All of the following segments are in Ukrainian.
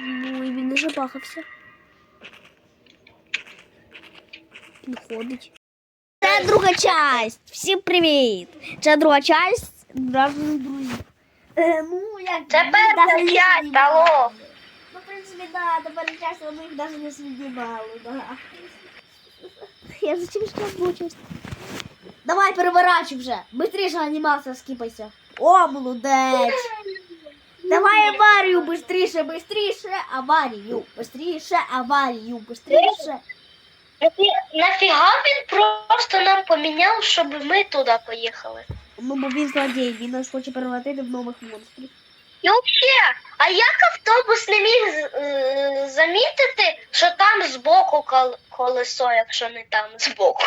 Ну, і він не забахався. Він ходить. Це друга часть. Всім привіт. Це друга часть. Разом друзі. Е, ну, як Це ми перша навіть не часть, знімали. алло. Ну, в принципі, да, тепер часть, але ми їх навіть не знімали, да. Я зачем ще одну часть? Давай, переворачуй вже. Быстріше анімація скіпайся. О, молодець. Давай аварію, быстріше, быстріше, аварію, быстріше, аварію, быстріше. Нафі- Нафіга він просто нам поміняв, щоб ми туди поїхали? Ну, бо він злодій, він нас хоче перевратити в нових монстрів. І взагалі, а як автобус не міг з- е, замітити, що там збоку кол- колесо, якщо не там збоку?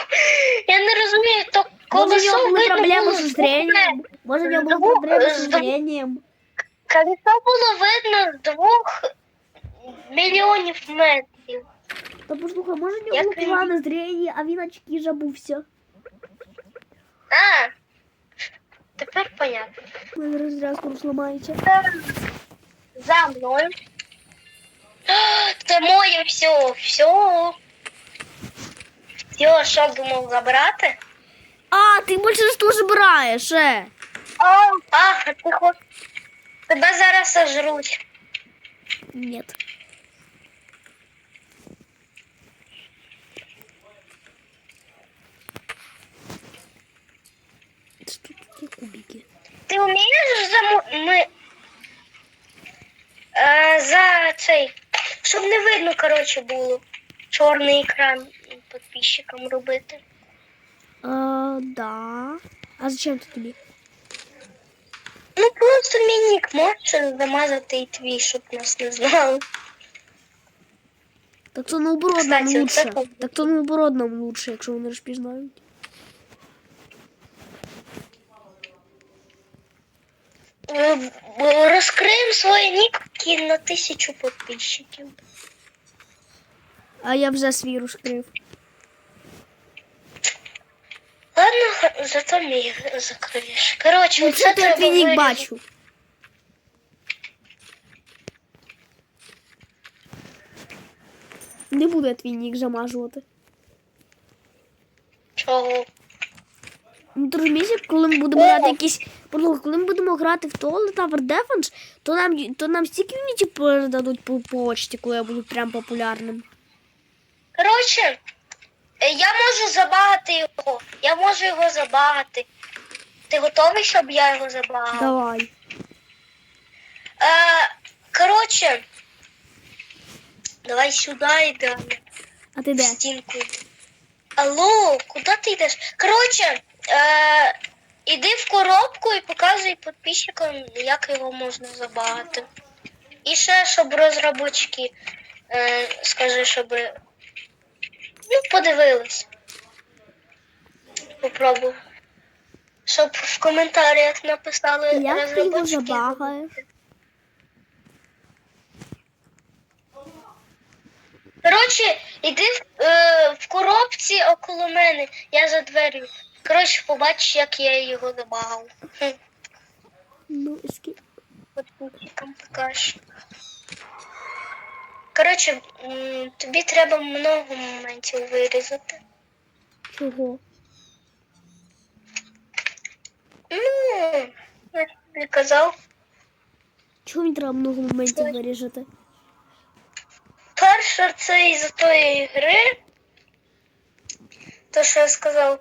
Я не розумію, то Може, в колесо нього були видно проблеми було з з зренням. Може, в нього були Звук, проблеми з е, звук. зренням. Колесо було видно з двох мільйонів метрів. Та послухай, може, в нього Як було він- погане зрення, а він очки забувся. А, тепер понятно. У мене зараз скоро зламається. За мною. А, Це моє все, все. Все, що думав забрати? А, ти більше що збираєш, е? А, а, ти хоч. Тебе зараз сожруть. Нет. Что такие кубики? Ти вмієш за мо- ми. Е, за цей. Щоб не видно, коротше, було. Чорний екран підписчикам робити. А, да. А зачем ты тебе? Просто мій нік можеш замазати і твій, щоб нас не знали. Так то наоборот нам лучше. оце так. То наоборот нам лучше, якщо вони розпізнають. Е, Розкриємо свої ніки на тисячу підписчиків. А я вже свій розкрив. Зато мій закриєш. Коротше, Ну, це треба вирізати. бачу. Не буду я твій нік замажувати. Чого? Ну, ти розумієш, коли ми будемо грати якісь. Коли ми будемо грати в Toilet Tower Defense, то нам, то нам стільки юніті передадуть по почті, коли я буду прям популярним. Коротше, я можу забагати його. Я можу його забагати. Ти готовий, щоб я його забагав? Давай. Е, коротше, давай сюди йдемо. А ти де? стінку. Алло, куди ти йдеш? Коротше, е, іди в коробку і показуй підписчикам, як його можна забагати. І ще, щоб розробочки, е, скажи, щоб ну, подивились. Попробуй. Щоб в коментарях написали Як ти його розробочки. забагаєш? Коротше, іди в, е, в коробці около мене, я за дверю. Коротше, побачиш, як я його. Хм, Ну, скільки. Підписчикам покажу. Коротше, тобі треба много моментів вирізати. Чого? Ну, я тобі казав. Чого мені треба много моментів виріжати? Перше, це із тої гри. То, що я сказав,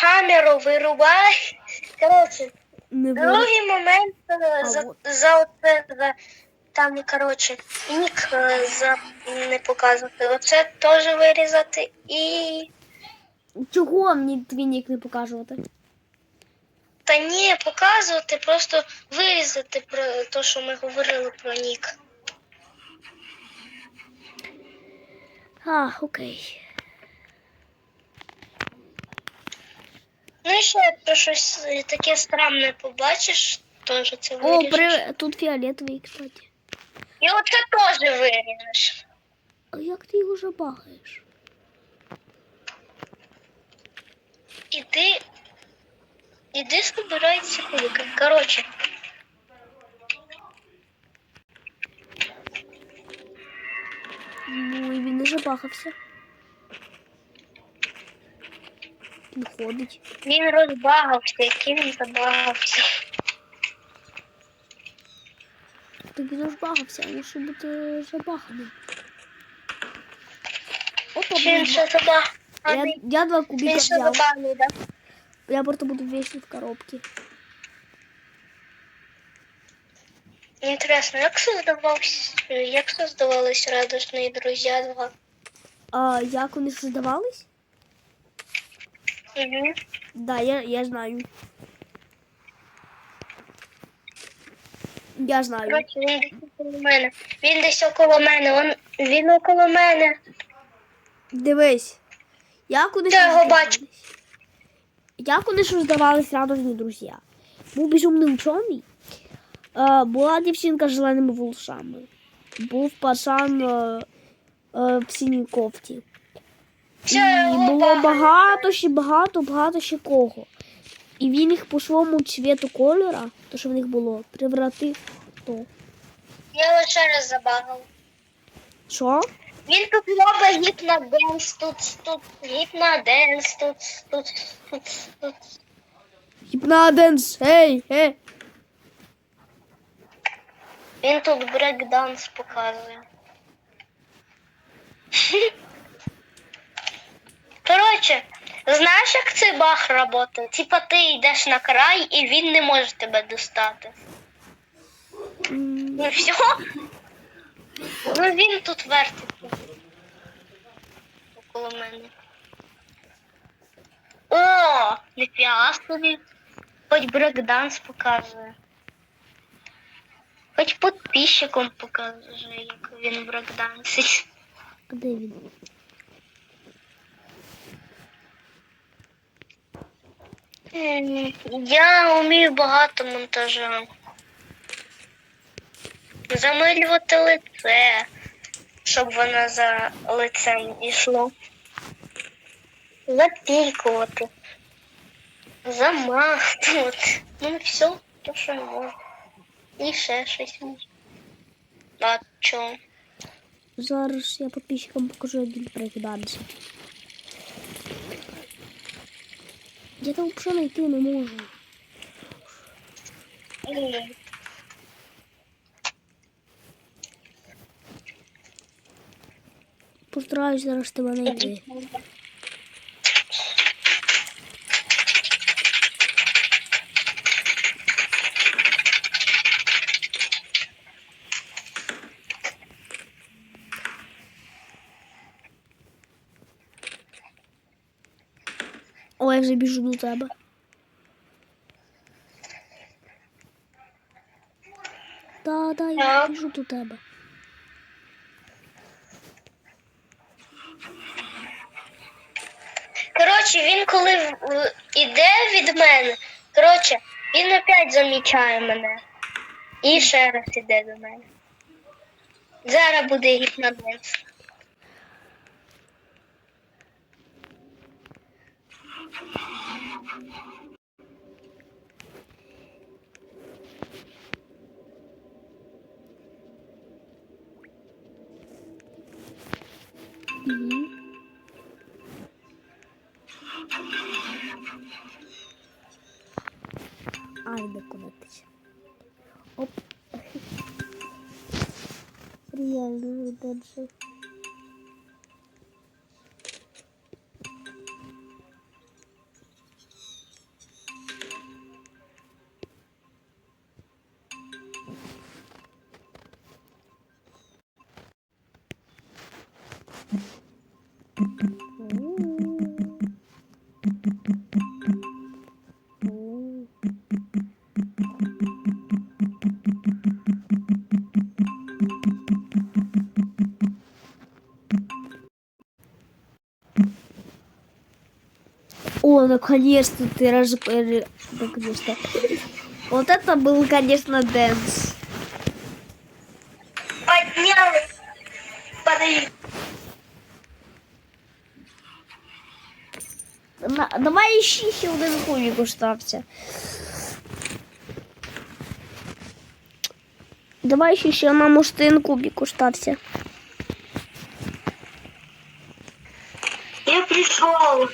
камеру вирубай. Коротше, Другий момент е, за, вот. за за там, коротше, нік е, за не показувати. Оце теж вирізати і. Чого мені твій нік не показувати? Та ні, показувати, просто вирізати про те, що ми говорили про нік. А, окей. Ну і ще якщо щось е, таке странне побачиш, теж це О, при... тут фіолетовий, кстати. І оце теж виріжеш. А як ти його забагаєш? Іди. Іди збирай ці кубики. Коротше. забагався. Підходить. Він розбагався, який він забагався. Так він розбагався, а мусить бути забаганим. Опа, блін, я, я два Він кубика ще взяв. так? Я просто буду вішати в коробці. Інтересно, як создавався, як создавались радосні друзі 2? А як вони создавались? Угу. Да, я, я знаю. Я знаю. Коротше, він десь около мене. Він десь около мене. Он, він около мене. Дивись. Як вони Я його бачу. Як вони создавались радужні друзі? Був безумний учений. Е, була дівчинка з зеленими волосами. Був пацан е, е, в синій кофті. Все, я його було бачу. багато ще багато, багато ще кого. І він їх по своєму цвіту кольора, то що в них було, превратив то. Я його ще раз забагав. Що? Він тут робить гіпноденс, тут, тут гіпноденс, тут, тут, тут, тут. Гіпнаденс, ей, ей. Він тут брейкданс показує. Коротше, знаєш, як цей баг працює? Типа ти йдеш на край і він не може тебе достати. Ну все. Ну він тут вертиться. Около мене. О, ніфіга собі. Хоч брейкданс показує. Хоч підписчикам покаже, як він брейкдансить. А де він? Я вмію багато монтажа. Замилювати лице, щоб воно за лицем йшло. Запікувати. Замахувати. Ну все, то що я можу. І ще щось можу. А чого? Зараз я підписчикам покажу, як він. Я там пша знайти не можу. Постараюсь зараз тебе знайти. Я вже біжу до тебе. Да, да, я біжу до тебе. Коротше, він коли в- від мене, коротше, він опять замічає мене. І ще раз іде до мене. Зараз буде гіпноденс. Угу. Ай, де кудись. Оп. наконец-то ты раз... Э, наконец-то. Вот это был, конечно, дэнс. Поднялась. Подожди. На, давай ищи хилденкунику ставься. Давай ищи еще на муштын кубику ставься. Я пришел.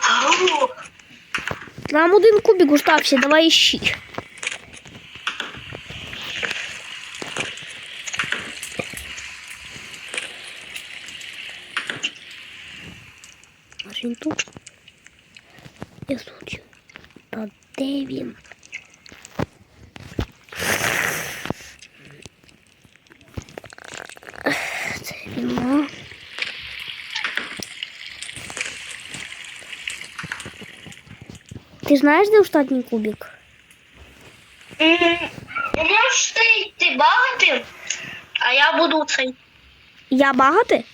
Нам один кубик остався, давай ищи. Аж він тут. Я тут. А де він? Це він. Ти знаєш, де остатній кубик? Можеш ти йти багати, а я буду цей. Я багатий?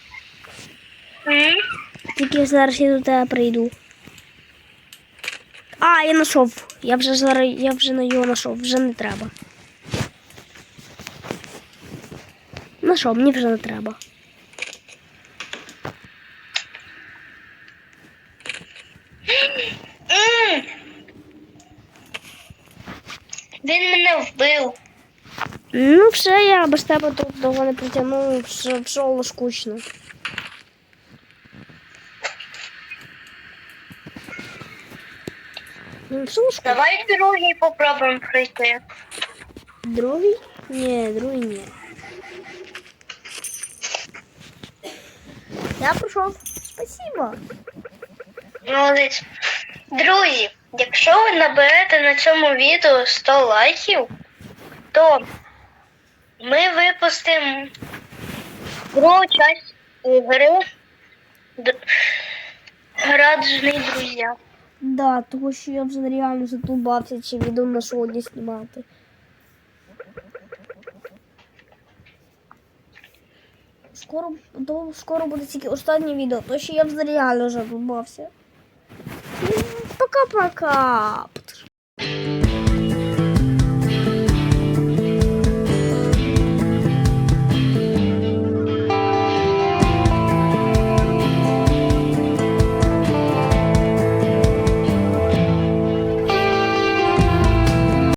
Тільки зараз я до тебе прийду. А, я знайшов. Я вже зараз, я вже на його знайшов, вже не треба. Знайшов, мені вже не треба. М. Він мене вбив. Ну, все, я без тебе тут довго не притягну, вже, вже було скучно. Ну, все скучно. Давай другий попробуємо пройти. Другий? Ні, другий ні. Я пройшов. Спасибо. Молодець. Друзі, якщо ви наберете на цьому відео 100 лайків, то ми випустимо другу часть ігри Д- Радужні. Да, тому що я вже реально задумався, чи відео на сьогодні знімати. Скоро, то скоро буде тільки останнє відео, то що я вже реально задумався. Пока-пока.